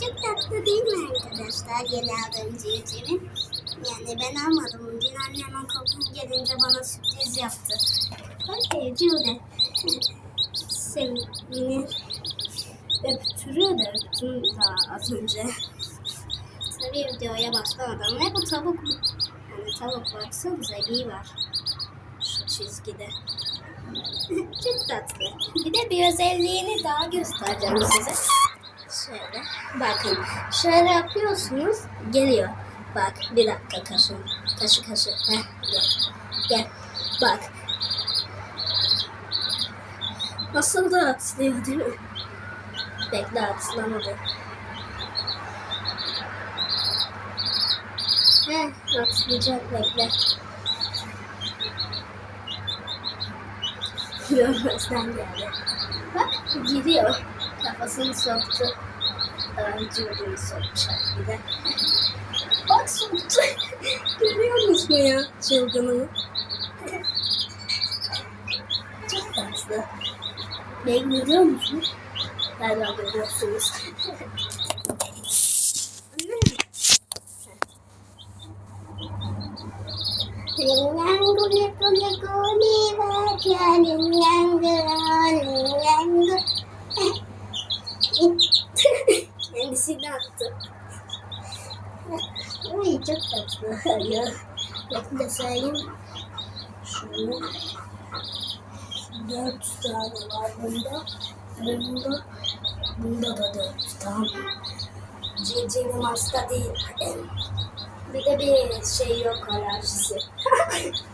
Çok tatlı değil mi arkadaşlar yeni aldığım civcivi? Yani ben almadım. Dün annem okuldan gelince bana sürpriz yaptı. Bak civciv de sevinir. Öptürüyor da öptüm daha az önce. Tabii videoya başlamadan ve bu tavuk yani tavuk baksanıza iyi var şu çizgide. Çok tatlı. Bir de bir özelliğini daha göstereceğim size. Bakın. Şöyle yapıyorsunuz geliyor. Bak bir dakika kaşı. Kaşı kaşı. Heh, gel. Gel. Bak. Nasıl da atlıyor değil mi? Bekle atlamadı. Heh atlayacak bekle. Görmezden geldi. Bak gidiyor. Kafasını soktu. Önce ödümü sokacak bir de. Bak soktu. Görüyor musun ya çılgınımı? Çok tatlı. Ben görüyor musun? Galiba görüyorsunuz. Leko, liwaja, lingango, lingango. Kendisini attı. Ay çok tatlı ya. Bekle sayayım. Şunu. Dört tane var bunda. Bunda. Bunda da dört tane. Civcivim hasta değil. Bir de bir şey yok alerjisi.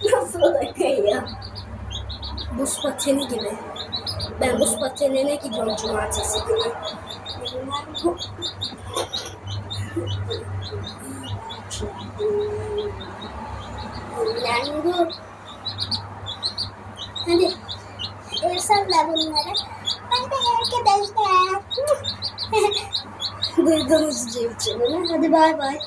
Nasıl da kayıyor? Buz pateni gibi. Ben buz patenine gidiyorum cumartesi günü. Lango. Hadi. El salla bunları. Hadi arkadaşlar. Duydunuz civcivini. Hadi bay bay.